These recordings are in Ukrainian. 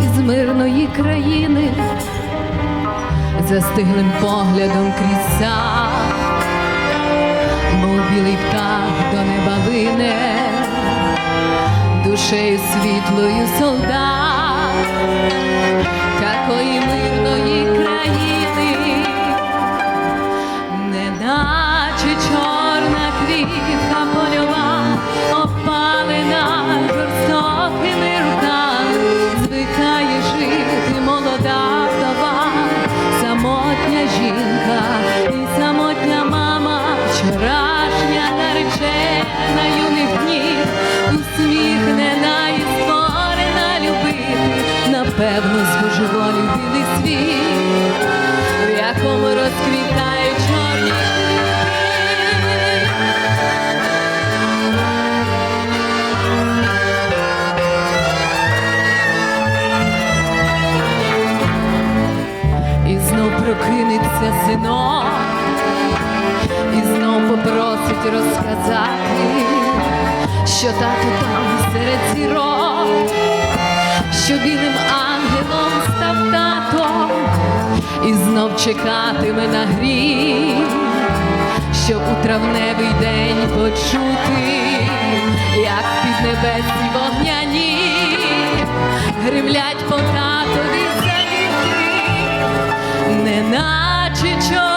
із мирної країни, застиглим поглядом крізь мов білий птах до неба вине, душею світлою солдат, такої мирної країни, що тато там серед зірок, що білим ангелом став татом, і знов чекатиме на гріх, щоб у травневий день почути, як під небесі вогняні гримлять по татові завіти неначе чорна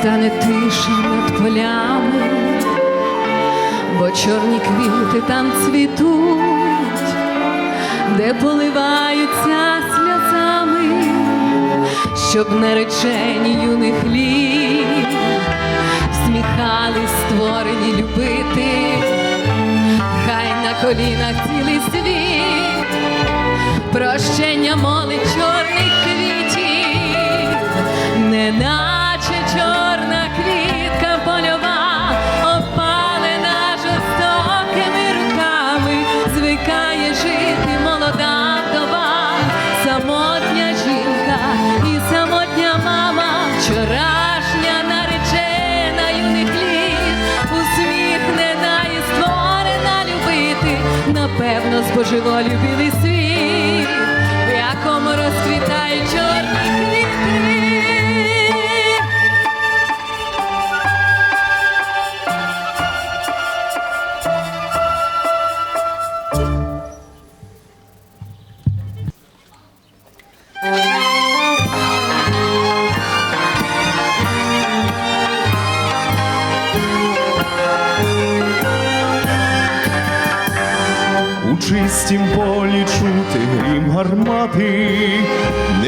стане тиша над полями, бо чорні квіти там цвітуть, де поливаються сльозами, щоб наречені юних літ всміхались створені любити, хай на колінах цілий світ прощення молить чорних квітів, неначе чорна збожеволю білий світ,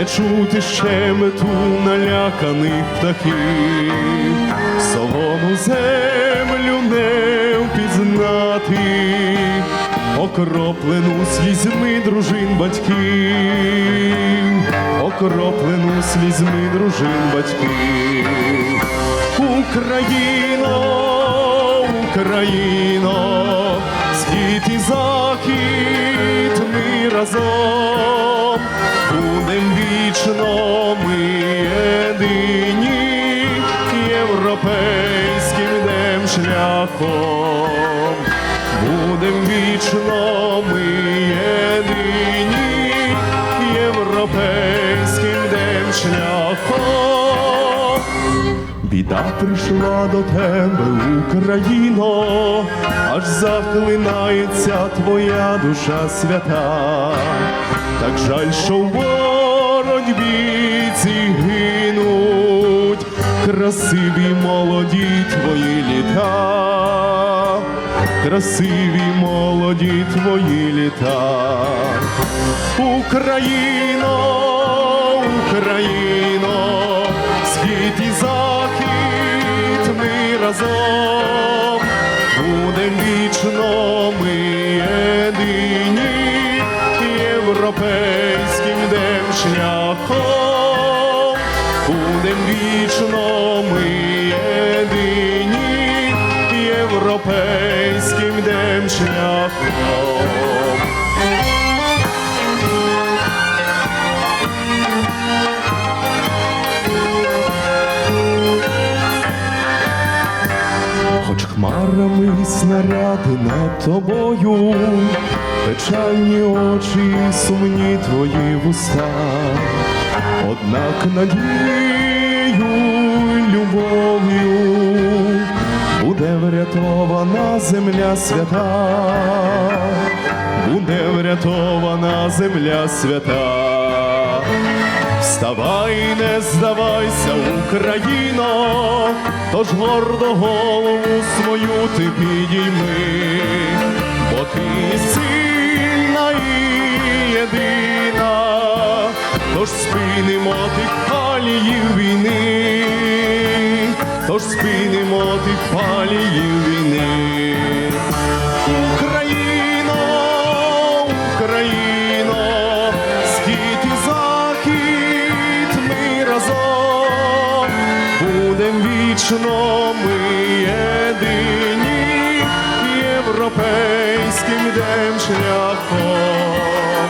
не чути щебету наляканих птахів, солону землю не впізнати, окроплену слізьми дружин батьків, окроплену слізьми дружин батьків. Україно, Україно, схід і захід разом, будем вічно ми єдині, європейським йдем шляхом, будем вічно ми єдині, європейським йдем шляхом. Біда прийшла до тебе, Україно, аж захлинається твоя душа свята, так жаль, що в боротьбі ці гинуть, красиві молоді твої літа, красиві молоді твої літа. Україно, Україно, схід і захід ми разом, снаряди над тобою, печальні очі, сумні твої вуста, однак надією, любов'ю буде врятована земля свята, буде врятована земля свята. Вставай, не здавайся, Україно, тож гордо голову свою ти підійми, бо ти сильна і єдина, тож спинимо тих паліїв війни, тож спинимо тих паліїв війни. Вічно ми єдині, європейським йдем шляхом,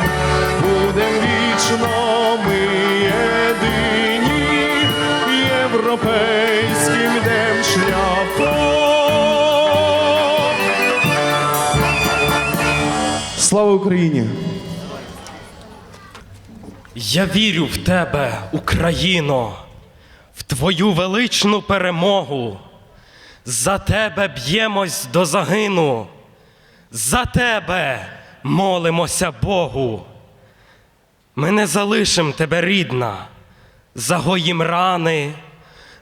будем вічно ми єдині, європейським йдем шляхом. Слава Україні! Я вірю в тебе, Україно, твою величну перемогу. За тебе б'ємось до загину, за тебе молимося Богу. Ми не залишим тебе, рідна, загоїм рани,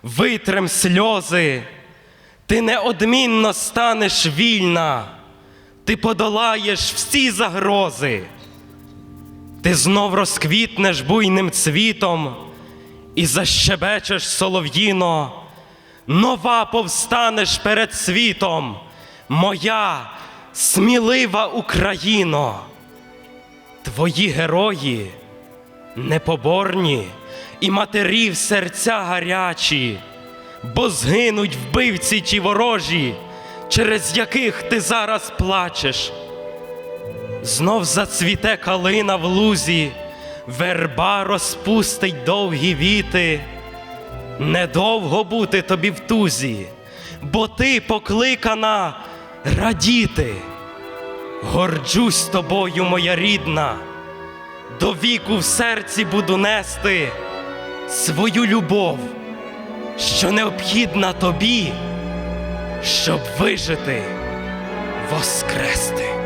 витрем сльози, ти неодмінно станеш вільна, ти подолаєш всі загрози. Ти знов розквітнеш буйним цвітом і защебечеш солов'їно, нова повстанеш перед світом, моя смілива Україно. Твої герої непоборні і матерів серця гарячі, бо згинуть вбивці ті ворожі, через яких ти зараз плачеш. Знов зацвіте калина в лузі, верба розпустить довгі віти. Недовго бути тобі в тузі, бо ти покликана радіти. Горджусь тобою, моя рідна, до віку в серці буду нести свою любов, що необхідна тобі, щоб вижити, воскрести.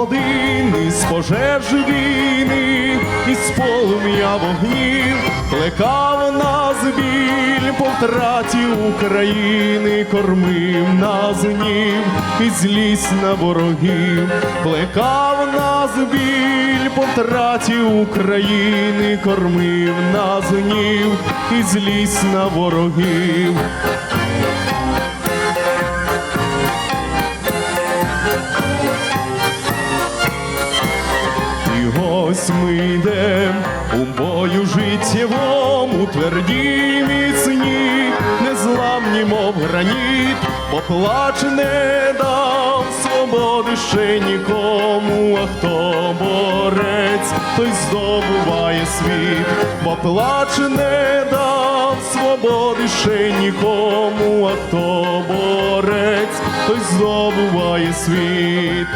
Години, з пожеж війни, і з полум'я вогнів, плекав нас біль по втраті України, кормив нас гнів і злість на ворогів, плекав нас біль по втраті України, кормив нас гнів і злість на ворогів. Тверді міцні, незламні, мов граніт, поплач не дав свободи ще нікому, а хто борець, той здобуває світ, поплач не дав свободи ще нікому, а хто борець, той здобуває світ.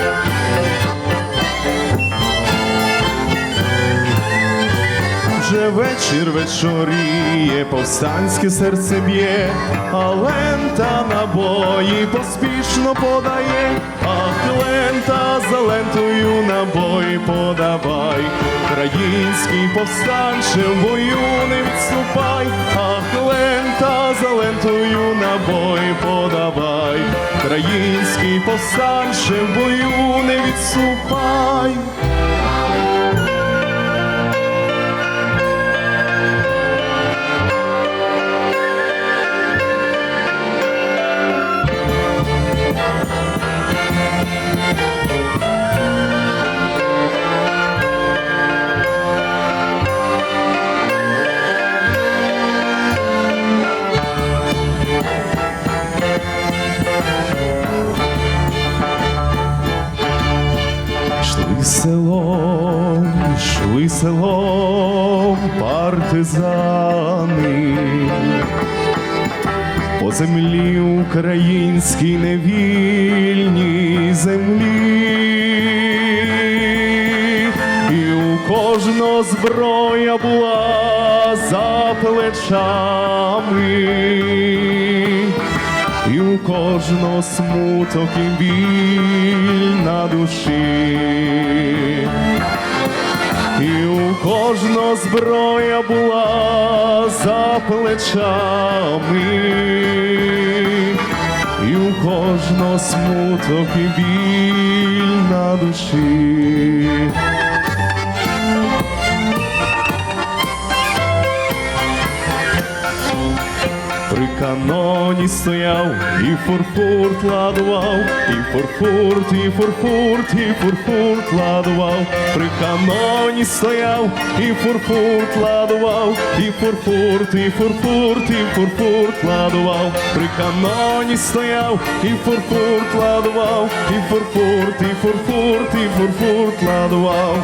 Вже вечір вечоріє, повстанське серце б'є, а лента набої поспішно подає, ах, лента за лентою набої подавай, Український повстанче в бою не відступай, ах, лента за лентою набої подавай, Український повстанче в бою не відступай. Українській невільній землі, і у кожного зброя була за плечами. І у кожного смуток і біль на душі, і у кожного зброя була за плечами, і у кожного смуток і біль на душі. Каноні стояв, і фурфурт ладував, і фурфурт, і фурфурт, і фурфурт ладував, при каноні стояв, і фурфурт ладував, і фурфурт, і фурфурт, і фурфурт ладував, при каноні стояв, і фурфурт ладував, і фурфурт, і фурфурт, і фурфурт ладував.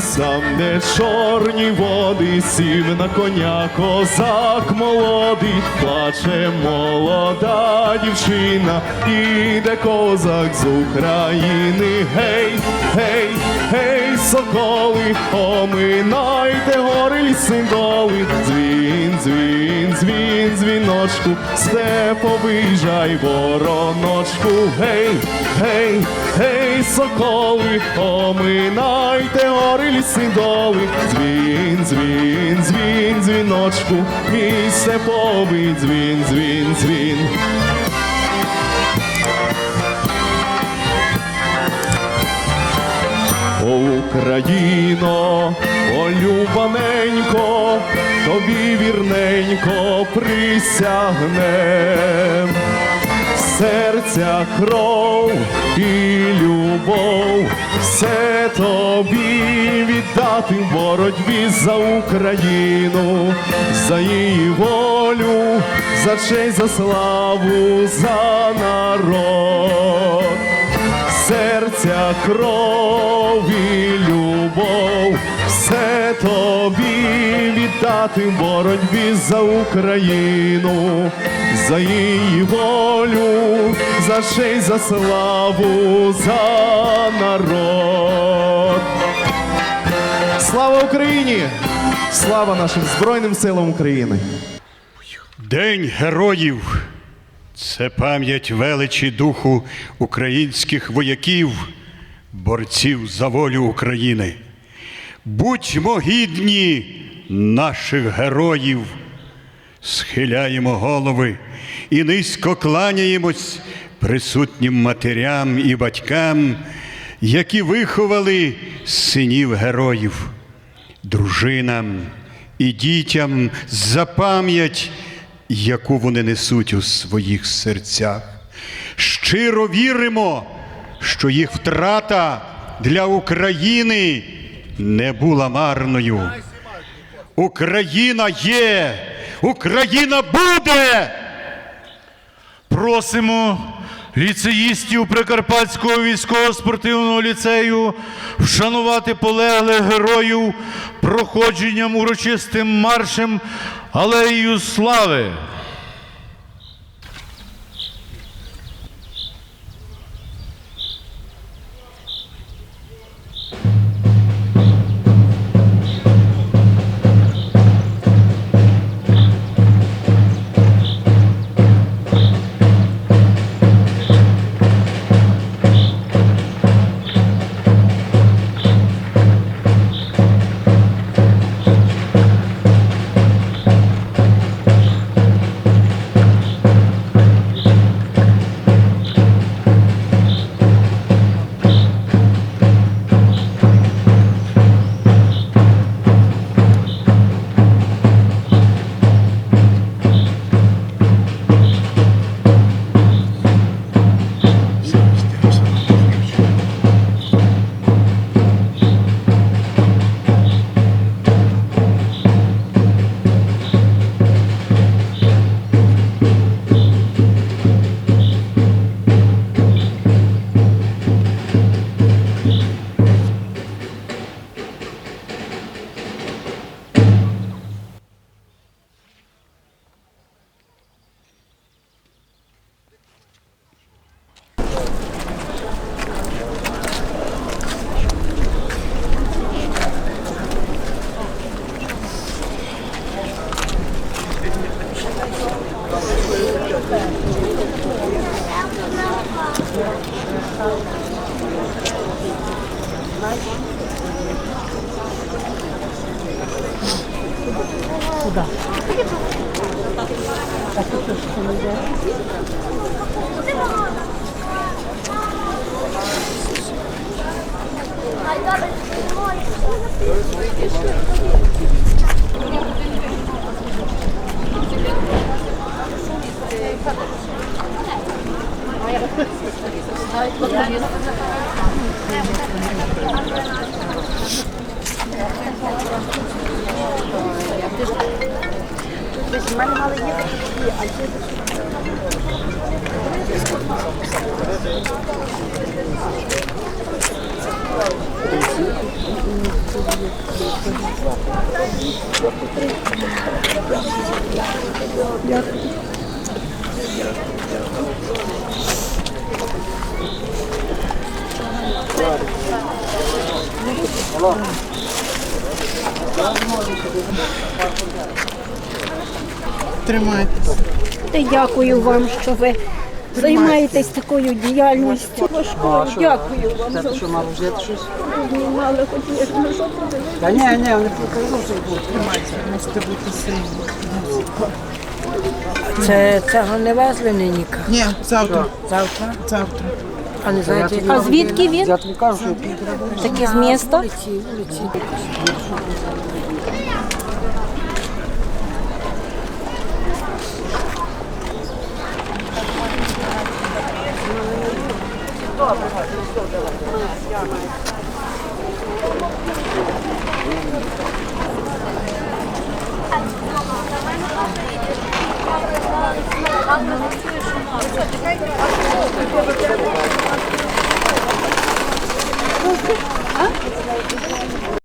Сам, де чорні води, сів на коня козак молодий, плаче молода дівчина, іде козак з України. Гей, гей, гей, соколи, оминайте гори ліси доли, дзвін, дзвін, дзвін, дзвіночку, степовий жай вороночку, гей, гей, гей, соколи, оминайте гори ліси доли, дзвін, дзвін, дзвін, дзвіночку, мій степовий дзвін, дзвін, дзвін. О, Україно, полюбаненько, тобі вірненько присягнем. Серця кров і любов, все тобі віддати в боротьбі за Україну, за її волю, за честь, за славу, за народ серця кров і любов, все тобі віддати в боротьбі за Україну, за її волю, за честь, за славу, за народ. Слава Україні! Слава нашим Збройним силам України! День героїв це пам'ять величі духу українських вояків, борців за волю України. Будьмо гідні наших героїв, схиляємо голови і низько кланяємось присутнім матерям і батькам, які виховали синів героїв дружинам і дітям за пам'ять, яку вони несуть у своїх серцях. Щиро віримо, що їх втрата для України не була марною. Україна є, Україна буде. Просимо ліцеїстів Прикарпатського військово-спортивного ліцею вшанувати полеглих героїв проходженням урочистим маршем Алеєю Слави. Куда? А тут что нельзя? Thank you. У мене мали є такі, а є Тримайтеся. Та дякую вам, що ви займаєтесь такою діяльністю. Важкою. Дякую вам за Це що мало взяти щось? знімали, хоч я ж не жодного. Та ні, ні, не покажу, що буде. Тримайтеся, мусите бути сильні. Це цього не везли нині? Ні, завтра, Завтра? завтра. А не знаєте, А звідки він? Я тобі кажу, що піде. Такі з міста? вулиці, вулиці. Добре. Ha?